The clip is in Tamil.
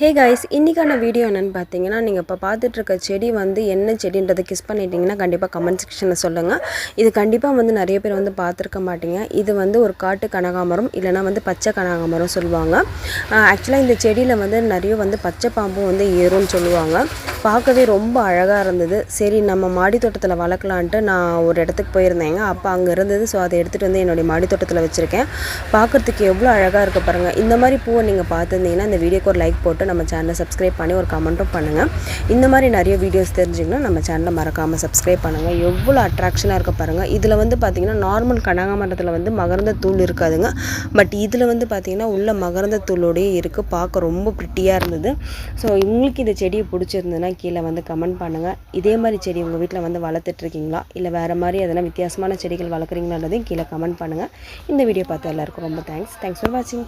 ஹே காய்ஸ் இன்றைக்கான வீடியோ என்னென்னு பார்த்தீங்கன்னா நீங்கள் இப்போ பார்த்துட்ருக்க செடி வந்து என்ன செடின்றதை கிஸ் பண்ணிட்டீங்கன்னா கண்டிப்பாக கமெண்ட் செக்ஷனில் சொல்லுங்கள் இது கண்டிப்பாக வந்து நிறைய பேர் வந்து பார்த்துருக்க மாட்டீங்க. இது வந்து ஒரு காட்டு கனகாமரம் இல்லைனா வந்து பச்சை கனகாமரம் சொல்லுவாங்க. ஆக்சுவலாக இந்த செடியில் வந்து நிறைய வந்து பச்சை பாம்பும் வந்து ஏறும்னு சொல்லுவாங்க. பார்க்கவே ரொம்ப அழகாக இருந்தது. சரி நம்ம மாடி தோட்டத்தில் வளர்க்கலான்ட்டு நான் ஒரு இடத்துக்கு போயிருந்தேங்க. அப்போ அங்கே இருந்தது. ஸோ அதை எடுத்துகிட்டு வந்து என்னுடைய மாடி தோட்டத்தில் வச்சுருக்கேன். பார்க்குறதுக்கு எவ்வளோ அழகாக இருக்க பாருங்கள் இந்த மாதிரி பூவை நீங்கள் பார்த்துருந்தீங்கன்னா இந்த வீடியோக்கு ஒரு லைக் போட்டு நம்ம சேனலை சப்ஸ்கிரைப் பண்ணி ஒரு கமெண்ட்டும் பண்ணுங்கள் இந்த மாதிரி நிறைய வீடியோஸ் தெரிஞ்சிங்கன்னா நம்ம சேனலை மறக்காமல் சப்ஸ்கிரைப் பண்ணுங்கள் எவ்வளோ அட்ராக்ஷனாக இருக்க பாருங்கள் இதில் வந்து பார்த்திங்கன்னா நார்மல் கனகாமரத்தில் வந்து மகரந்த தூள் இருக்காதுங்க. பட் இதில் வந்து பார்த்திங்கன்னா உள்ள மகரந்த தூளோடையே இருக்குது பார்க்க ரொம்ப ப்ரிட்டியாக இருந்தது. ஸோ உங்களுக்கு இந்த செடியை பிடிச்சிருந்ததுன்னா கீழே வந்து கமெண்ட் பண்ணுங்கள் இதே மாதிரி செடி உங்கள் வீட்டில் வந்து வளர்த்துட்ருக்கீங்களா? இல்லை வேறு மாதிரி எதனா வித்தியாசமான செடிகள் வளர்க்குறீங்களான்றதையும் கீழே கமெண்ட் பண்ணுங்கள் இந்த வீடியோ பார்த்து எல்லாருக்கும் ரொம்ப தேங்க்ஸ் தேங்க்ஸ் ஃபார் வாட்சிங்